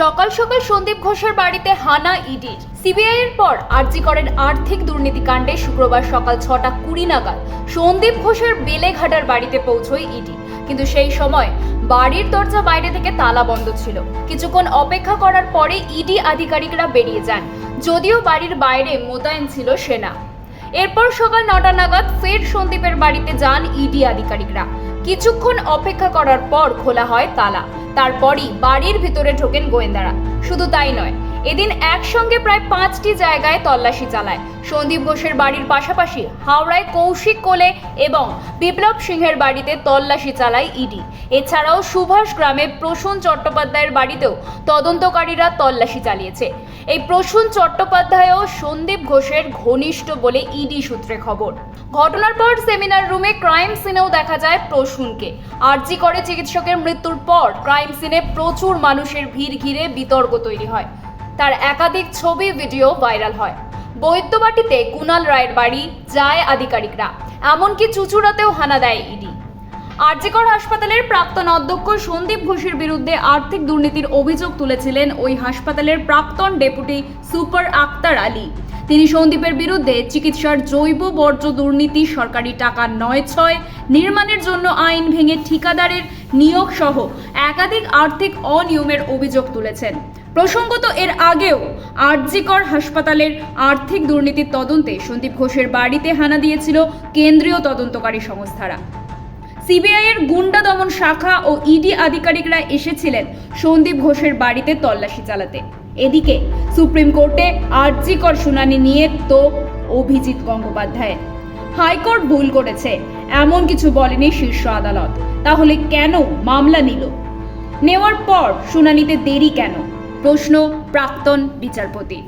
সকাল সকাল সন্দীপ ঘোষের বাড়িতে হানা ইডির সিবিআই এর পর আরজি করেন আর্থিক দুর্নীতি কাণ্ডে শুক্রবার সকাল ছটা কুড়ি নাগাদ। সন্দীপ ঘোষের বেলেঘাটার বাড়িতে পৌঁছয় ইডি। কিন্তু সেই সময় বাড়ির দরজা বাইরে থেকে তালা বন্ধ ছিল। কিছুক্ষণ অপেক্ষা করার পরে ইডি আধিকারিকরা বেরিয়ে যান। যদিও বাড়ির বাইরে মোতায়েন ছিল সেনা। এরপর সকাল নটা নাগাদ ফের সন্দীপের বাড়িতে যান ইডি আধিকারিকরা। কিছুক্ষণ অপেক্ষা করার পর খোলা হয় তালা। তারপরই বাড়ির ভিতরে ঢোকেন গোয়েন্দারা। শুধু তাই নয়, এদিন একসঙ্গে প্রায় পাঁচটি জায়গায় তল্লাশি চালায়। সন্দীপ ঘোষের বাড়ির পাশাপাশি হাওড়ায় কৌশিক কোলে এবং বিপ্লব সিংহের বাড়িতে তল্লাশি চালায় ইডি। এছাড়াও সুভাষ গ্রামে প্রসূন চট্টোপাধ্যায়ের বাড়িতেও তদন্তকারীরা তল্লাশি চালিয়েছে। এই প্রসূন চট্টোপাধ্যায়ও সন্দীপ ঘোষের ঘনিষ্ঠ বলে ইডি সূত্রে খবর। ঘটনার পর সেমিনার রুমে ক্রাইম সিনেও দেখা যায় প্রসূনকে। আরজি করে চিকিৎসকের মৃত্যুর পর ক্রাইম সিনে প্রচুর মানুষের ভিড় ঘিরে বিতর্ক তৈরি হয়। তার একাধিক ছবি, ভিডিও ভাইরাল হয়। বৈদ্যবাটিতে কুনাল রায়ের বাড়ি, যায় আধিকারিকরা। এমনকি চুচুড়াতেও হানা দেয় ইডি। আরজিকর হাসপাতালের প্রাক্তন অধ্যক্ষ সন্দীপ ঘোষের বিরুদ্ধে আর্থিক দুর্নীতির অভিযোগ তুলেছিলেন ওই হাসপাতালের প্রাক্তন ডেপুটি সুপার আক্তার আলী। তিনি সন্দীপের বিরুদ্ধে চিকিৎসার জৈব বর্জ্য দুর্নীতি, সরকারি টাকা নয় ছয়, নির্মাণের জন্য আইন ভেঙে ঠিকাদারের নিয়োগ সহ একাধিক আর্থিক অনিয়মের অভিযোগ তুলেছেন। প্রসঙ্গত এর আগেও আরজিকর হাসপাতালের আর্থিক দুর্নীতির তদন্তে সন্দীপ ঘোষের বাড়িতে হানা দিয়েছিল কেন্দ্রীয় তদন্তকারী সংস্থারা। সিবিআই এর গুন্ডা দমন শাখা ও ইডি আধিকারিকরা এসেছিলেন সন্দীপ ঘোষের বাড়িতে তল্লাশি চালাতে। এদিকে সুপ্রিম কোর্টে আর্জিকর শুনানি নিয়ে তো অভিজিৎ গঙ্গোপাধ্যায় হাইকোর্ট ভুল করেছে, এমন কিছু বলেনি শীর্ষ আদালত। তাহলে কেন মামলা নিল? নেওয়ার পর শুনানিতে দেরি কেন? প্রশ্ন প্রাক্তন বিচারপতি।